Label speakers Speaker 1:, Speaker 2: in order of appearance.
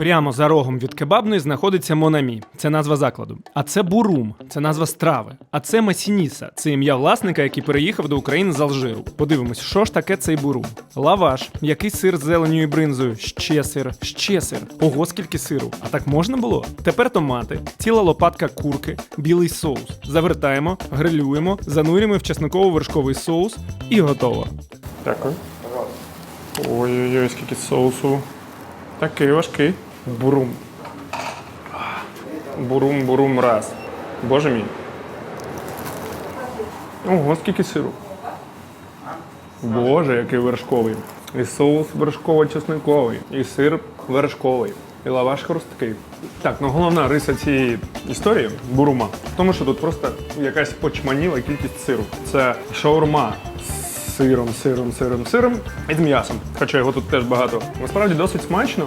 Speaker 1: Прямо за рогом від кебабної знаходиться Монамі. Це назва закладу. А це Бурум, це назва страви. А це Масініса, це ім'я власника, який переїхав до України з Алжиру. Подивимось, що ж таке цей бурум. Лаваш, який сир з зеленю і бринзою, ще сир, ще сир. Ого, скільки сиру. А так можна було? Тепер томати, ціла лопатка курки, білий соус. Завертаємо, грилюємо, занурюємо в чесниково-вершковий соус і готово. Дякую. Ой-ой-ой, скільки соусу. Такий важкий. Бурум. Бурум, бурум, раз. Боже мій. Ого, скільки сиру. Боже, який вершковий. І соус вершково-чесниковий, і сир вершковий, і лаваш хрусткий. Так, ну головна риса цієї історії бурума в тому, що тут просто якась почманіла кількість сиру. Це шаурма з сиром, сиром, сиром, сиром і з м'ясом. Хоча його тут теж багато. Насправді досить смачно.